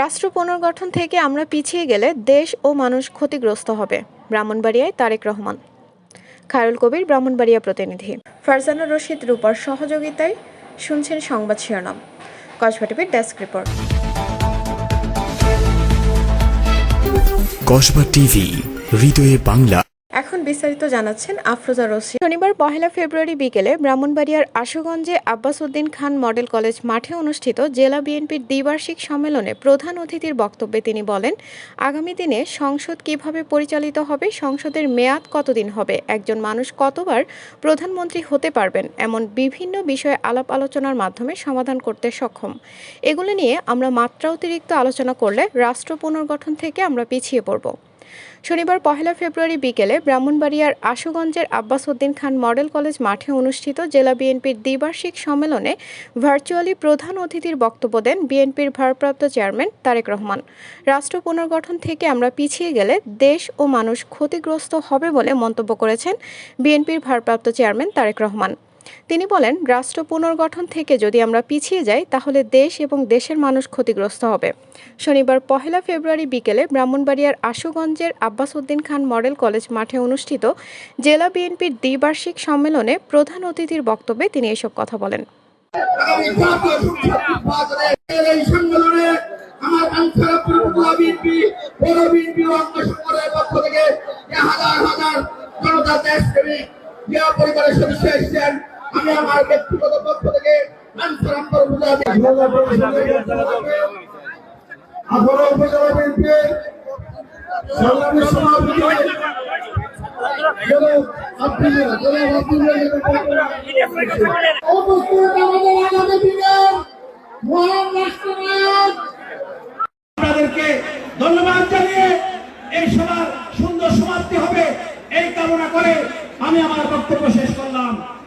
রাষ্ট্র পুনর্গঠন থেকে আমরা পিছিয়ে গেলে দেশ ও মানুষ ক্ষতিগ্রস্ত হবে। ব্রাহ্মণবাড়িয়ায় তারেক রহমান। খায়রুল কবির, ব্রাহ্মণবাড়িয়া প্রতিনিধি। ফারজানা রশিদ রূপার সহযোগিতায় শুনছেন সংবাদ শিরোনাম। কসবা টিভির ডেস্ক রিপোর্ট। কসবা টিভি, হৃদয়ে বাংলা। এখন বিস্তারিত জানাচ্ছেন আফরোজা রশিদ। শনিবার পহেলা ফেব্রুয়ারি বিকেলে ব্রাহ্মণবাড়িয়ার আশুগঞ্জে আব্বাস উদ্দিন খান মডেল কলেজ মাঠে অনুষ্ঠিত জেলা বিএনপির দ্বিবার্ষিক সম্মেলনে প্রধান অতিথির বক্তব্যে তিনি বলেন, আগামী দিনে সংসদ কীভাবে পরিচালিত হবে, সংসদের মেয়াদ কতদিন হবে, একজন মানুষ কতবার প্রধানমন্ত্রী হতে পারবেন, এমন বিভিন্ন বিষয়ে আলাপ আলোচনার মাধ্যমে সমাধান করতে সক্ষম। এগুলো নিয়ে আমরা মাত্রা অতিরিক্ত আলোচনা করলে রাষ্ট্র পুনর্গঠন থেকে আমরা পিছিয়ে পড়ব। শনিবার পহেলা ফেব্রুয়ারি বিকেলে ব্রাহ্মণবাড়িয়ার আশুগঞ্জের আব্বাস উদ্দিন খান মডেল কলেজ মাঠে অনুষ্ঠিত জেলা বিএনপির দ্বিবার্ষিক সম্মেলনে ভার্চুয়ালি প্রধান অতিথির বক্তব্য দেন বিএনপির ভারপ্রাপ্ত চেয়ারম্যান তারেক রহমান। রাষ্ট্র পুনর্গঠন থেকে আমরা পিছিয়ে গেলে দেশ ও মানুষ ক্ষতিগ্রস্ত হবে বলে মন্তব্য করেছেন বিএনপির ভারপ্রাপ্ত চেয়ারম্যান তারেক রহমান। তিনি বলেন, রাষ্ট্র পুনর্গঠন থেকে যদি আমরা পিছিয়ে যাই, তাহলে দেশ এবং দেশের মানুষ ক্ষতিগ্রস্ত হবে। শনিবার পহেলা ফেব্রুয়ারি বিকেলে ব্রাহ্মণবাড়িয়ার আশুগঞ্জের আব্বাস উদ্দিন খান মডেল কলেজ মাঠে অনুষ্ঠিত জেলা বিএনপির দ্বিবার্ষিক সম্মেলনে প্রধান অতিথির বক্তব্যে তিনি এসব কথা বলেন। জনতা জিয়া পরিবারের সদস্য এসেছেন। আমি আমার ব্যক্তিগত পক্ষ থেকে আনসারাপুর উপজেলা আবার সংগ্রামী সভাপতি জনাব আব্দুল্লাহ জনাব আব্দুল্লাহ। উপস্থিত আমাদের আগামী দিনের মহান রাষ্ট্রনায়ক। আপনাদেরকে ধন্যবাদ জানিয়ে এই সভার সুন্দর সমাপ্তি হবে এই কামনা করে আমি আমার বক্তব্য শেষ করলাম।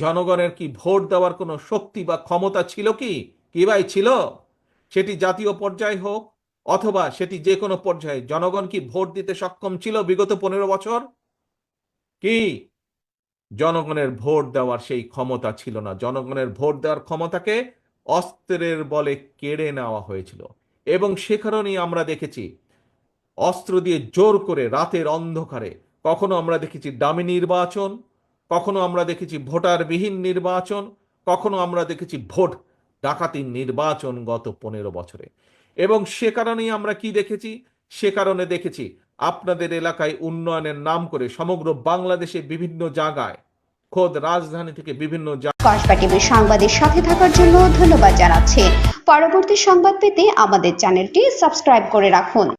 জনগণের কি ভোট দেওয়ার কোনো শক্তি বা ক্ষমতা ছিল কি? কি ভাই ছিল? সেটি জাতীয় পর্যায়ে হোক অথবা সেটি যে কোনো পর্যায়ে জনগণ কি ভোট দিতে সক্ষম ছিল বিগত পনেরো বছর? কি? জনগণের ভোট দেওয়ার সেই ক্ষমতা ছিল না। জনগণের ভোট দেওয়ার ক্ষমতাকে অস্ত্রের বলে কেড়ে নেওয়া হয়েছিল। এবং সে কারণেই আমরা দেখেছি অস্ত্র দিয়ে জোর করে রাতের অন্ধকারে কখনো আমরা দেখেছি দামি নির্বাচন, কখনো আমরা দেখেছি ভোটারবিহীন নির্বাচন, কখনো আমরা দেখেছি ভোট ডাকাতির নির্বাচন গত পনেরো বছরে। এবং সে কারণেই আমরা কি দেখেছি? সে কারণে দেখেছি আপনাদের এলাকায় উন্নয়নের নাম করে সমগ্র বাংলাদেশে বিভিন্ন জায়গায়, খোদ রাজধানী থেকে বিভিন্ন সংবাদের সাথে থাকার জন্য ধন্যবাদ জানাচ্ছি। পরবর্তী সংবাদ পেতে আমাদের চ্যানেলটি সাবস্ক্রাইব করে রাখুন।